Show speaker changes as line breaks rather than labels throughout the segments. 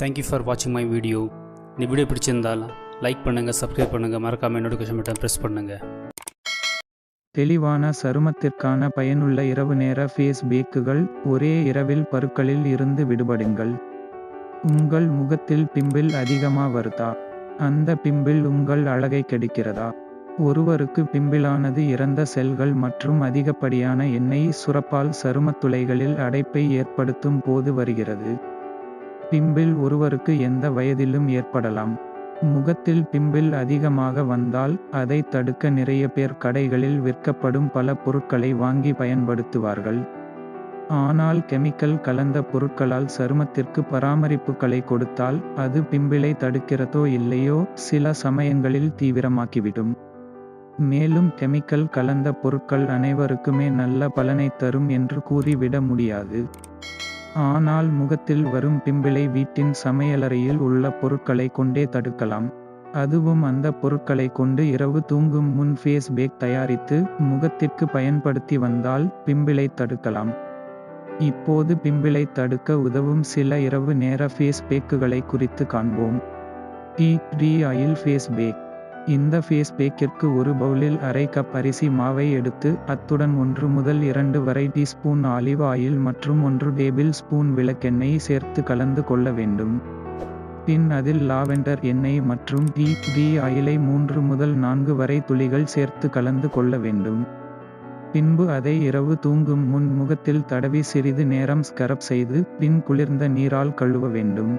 Thank you for வாட்சிங் my video இந்த video பிடிச்சிருந்தால் லைக் பண்ணுங்கள் சப்ஸ்கிரைப் பண்ணுங்கள் மறக்காமல் நோட்டிஃபிகேஷன் பட்டன் ப்ரெஸ் பண்ணுங்கள்
தெளிவான சருமத்திற்கான பயனுள்ள இரவு நேர ஃபேஸ் பேக்குகள் ஒரே இரவில் பருக்களில் இருந்து விடுபடுங்கள். உங்கள் முகத்தில் பிம்பிள் அதிகமாக வருதா? அந்த பிம்பிள் உங்கள் அழகை கெடுக்கிறதா? ஒருவருக்கு பிம்பிளானது இறந்த செல்கள் மற்றும் அதிகப்படியான எண்ணெய் சுரப்பால் சருமத்துளைகளில் அடைப்பை ஏற்படுத்தும் போது வருகிறது. பிம்பிள் ஒருவருக்கு எந்த வயதிலும் ஏற்படலாம். முகத்தில் பிம்பிள் அதிகமாக வந்தால் அதை தடுக்க நிறைய பேர் கடைகளில் விற்கப்படும் பல பொருட்களை வாங்கி பயன்படுத்துவார்கள். ஆனால் கெமிக்கல் கலந்த பொருட்களால் சருமத்திற்கு பராமரிப்புகளை கொடுத்தால் அது பிம்பிளை தடுக்கிறதோ இல்லையோ சில சமயங்களில் தீவிரமாக்கிவிடும். மேலும் கெமிக்கல் கலந்த பொருட்கள் அனைவருக்குமே நல்ல பலனை தரும் என்று கூறிவிட முடியாது. ஆனால் முகத்தில் வரும் பிம்பிளை வீட்டின் சமையலறையில் உள்ள பொருட்களை கொண்டே தடுக்கலாம். அதுவும் அந்த பொருட்களை கொண்டு இரவு தூங்கும் முன் ஃபேஸ் பேக் தயாரித்து முகத்திற்கு பயன்படுத்தி வந்தால் பிம்பிளை தடுக்கலாம். இப்போது பிம்பிளை தடுக்க உதவும் சில இரவு நேர ஃபேஸ் பேக்குகளை குறித்து காண்போம். Tea tree oil face pack. இந்த ஃபேஸ் பேக்கிற்கு ஒரு பவுலில் அரை கப் அரிசி மாவை எடுத்து அத்துடன் ஒன்று முதல் இரண்டு வரை டீஸ்பூன் ஆலிவ் ஆயில் மற்றும் ஒன்று டேபிள் ஸ்பூன் விளக்கெண்ணெய் சேர்த்து கலந்து கொள்ள வேண்டும். பின் அதில் லாவெண்டர் எண்ணெய் மற்றும் டீ ட்ரீ ஆயிலை மூன்று முதல் நான்கு வரை துளிகள் சேர்த்து கலந்து கொள்ள வேண்டும். பின்பு அதை இரவு தூங்கும் முன் முகத்தில் தடவி சிறிது நேரம் ஸ்கரப் செய்து பின் குளிர்ந்த நீரால் கழுவ வேண்டும்.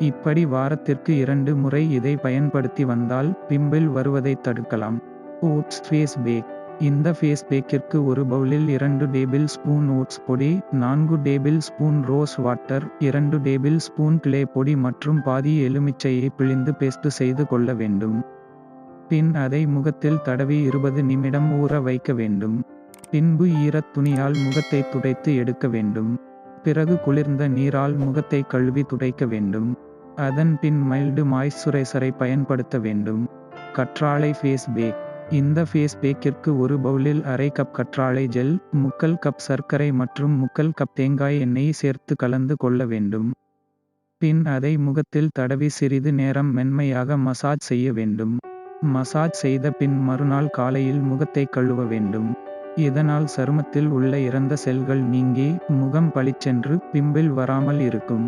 இப்படி வாரத்திற்கு இரண்டு முறை இதை பயன்படுத்தி வந்தால் பிம்பிள் வருவதை தடுக்கலாம். ஓட்ஸ் ஃபேஸ் பேக் இந்த ஃபேஸ் பேக்கிற்கு ஒரு பவுலில் இரண்டு டேபிள் ஸ்பூன் ஓட்ஸ் பொடி நான்கு டேபிள் ஸ்பூன் ரோஸ் வாட்டர் இரண்டு டேபிள் ஸ்பூன் கிளே பொடி மற்றும் பாதி எலுமிச்சையை பிழிந்து பேஸ்ட் செய்து கொள்ள வேண்டும். பின் அதை முகத்தில் தடவி இருபது நிமிடம் ஊற வைக்க வேண்டும். பின்பு ஈரத் துணியால் முகத்தை துடைத்து எடுக்க வேண்டும். பிறகு குளிர்ந்த நீரால் முகத்தை கழுவி துடைக்க வேண்டும். அதன் பின் மைல்டு மாய்ஸ்சுரைசரை பயன்படுத்த வேண்டும். கற்றாழை ஃபேஸ் பேக் இந்த ஃபேஸ் பேக்கிற்கு ஒரு பவுலில் அரை கப் கற்றாழை ஜெல் முக்கல் கப் சர்க்கரை மற்றும் முக்கல் கப் தேங்காய் எண்ணெய் சேர்த்து கலந்து கொள்ள வேண்டும். பின் அதை முகத்தில் தடவி சிறிது நேரம் மென்மையாக மசாஜ் செய்ய வேண்டும். மசாஜ் செய்த பின் மறுநாள் காலையில் முகத்தை கழுவ வேண்டும். இதனால் சருமத்தில் உள்ள இறந்த செல்கள் நீங்கி முகம் பளிச்சென்று பிம்பிள் வராமல் இருக்கும்.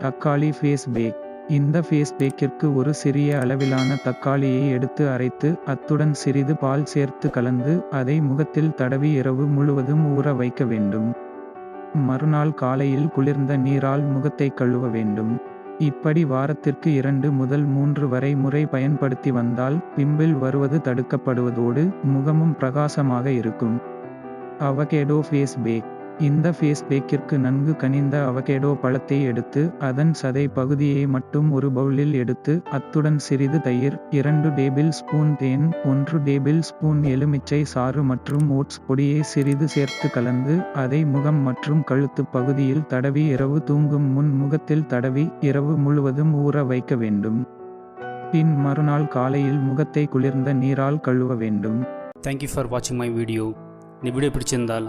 தக்காளி ஃபேஸ் பேக் இந்த ஃபேஸ் பேக்கிற்கு ஒரு சிறிய அளவிலான தக்காளியை எடுத்து அரைத்து அத்துடன் சிறிது பால் சேர்த்து கலந்து அதை முகத்தில் தடவி இரவு முழுவதும் ஊற வைக்க வேண்டும். மறுநாள் காலையில் குளிர்ந்த நீரால் முகத்தை கழுவ வேண்டும். இப்படி வாரத்திற்கு இரண்டு முதல் மூன்று வரை முறை பயன்படுத்தி வந்தால் பிம்பிள் வருவது தடுக்கப்படுவதோடு முகமும் பிரகாசமாக இருக்கும். அவகேடோ ஃபேஸ் பேக் இந்த ஃபேஸ் பேக்கிற்கு நன்கு கனிந்த அவகேடோ பழத்தை எடுத்து அதன் சதை பகுதியை மட்டும் ஒரு பவுலில் எடுத்து அத்துடன் சிறிது தயிர் இரண்டு டேபிள் ஸ்பூன் தேன் ஒன்று டேபிள் ஸ்பூன் எலுமிச்சை சாறு மற்றும் ஓட்ஸ் பொடியை சிறிது சேர்த்து கலந்து அதை முகம் மற்றும் கழுத்து பகுதியில் தடவி இரவு தூங்கும் முன் முகத்தில் தடவி இரவு முழுவதும் ஊற வைக்க வேண்டும். பின் மறுநாள் காலையில் முகத்தை குளிர்ந்த நீரால் கழுவ வேண்டும்.
தேங்க்யூ ஃபார் வாட்சிங் மை வீடியோ இந்த வீடியோ பிடிச்சிருந்தால்